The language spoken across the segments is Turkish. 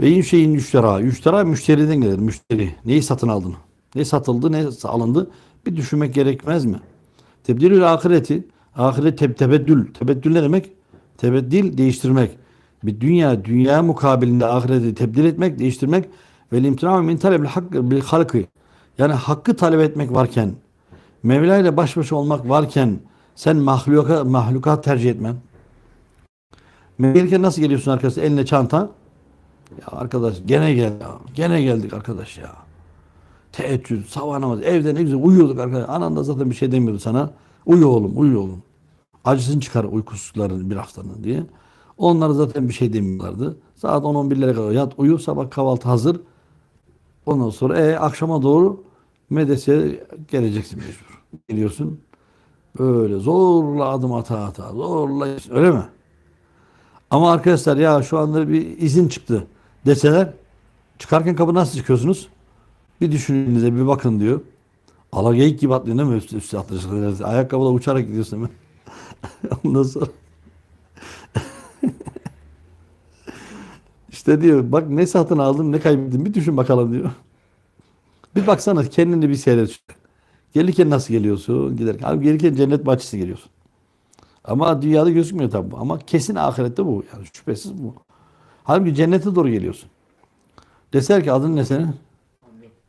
Ve in şeyin müştera. Müştera müşteriden gelir. Müşteri. Neyi satın aldın? Ne satıldı, ne alındı? Bir düşünmek gerekmez mi? Tebdilül ahireti. Ahiret teb tebeddül. Tebeddül ne demek? Tebeddül değiştirmek. Bir dünya, dünya mukabilinde ahireti tebdil etmek, değiştirmek ve imtina min talebil hakkı bil halkı. Yani hakkı talep etmek varken, Mevla ile baş başa olmak varken sen mahluka, mahlukat tercih etmen. Gelirken nasıl geliyorsun arkadaşlar? Eline çanta. Ya arkadaş gene gel ya. Gene geldik arkadaş ya. Teheccüd, sabah namazı. Evde ne güzel uyuyorduk arkadaş. Anan da zaten bir şey demiyordu sana. Uyu oğlum, uyu oğlum. Acısını çıkar uykusuzların bir haftanın diye. Onlar zaten bir şey demiyorlardı. Saat 10-11'lere kadar yat uyu. Sabah kahvaltı hazır. Ondan sonra e, akşama doğru medreseye geleceksin mecbur. Geliyorsun. Böyle zorla adım ata ata. Zorla. Öyle mi? Ama arkadaşlar ya şu anda bir izin çıktı deseler çıkarken kapı nasıl çıkıyorsunuz? Bir düşününüze bir bakın diyor. Alageyik gibi atlıyor değil mi? Üstü, üstü atlayacaksın. Ayakkabıla uçarak gidiyorsun hemen. Ondan sonra işte diyor bak ne satın aldın ne kaybettin bir düşün bakalım diyor. Bir baksana kendini bir seyret. Gelirken nasıl geliyorsun? Giderken. Abi gelirken cennet bahçesi geliyorsun. Ama dünyada gözükmüyor tabi. bu. Ama kesin ahirette bu. Yani şüphesiz bu. Halbuki cennete doğru geliyorsun. Deser ki adın ne senin?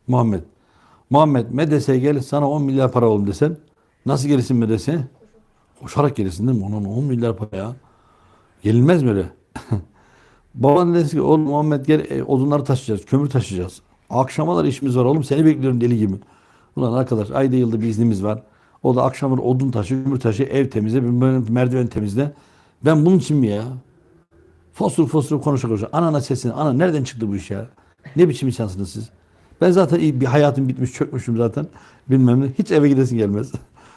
Muhammed. Muhammed medreseye gel sana 10 milyar para oğlum desen. Nasıl gelirsin medreseye? Koşarak gelirsin değil mi? Onun 10 milyar para ya. Gelinmez mi öyle? Baban dedi ki oğlum Muhammed gel e, odunları taşıyacağız, kömür taşıyacağız. Akşamalar işimiz var oğlum seni bekliyorum deli gibi. Ulan arkadaş ayda yılda bir iznimiz var. O da akşamları odun taşı, kömür taşı, ev temizle, merdiven temizle. Ben bunun için mi ya? Fosur fosur konuşa konuşa. Anana sesini. Ana nereden çıktı bu iş ya? Ne biçim insansınız siz? Ben zaten iyi bir hayatım bitmiş çökmüşüm zaten. Bilmem ne. Hiç eve gidesin gelmez.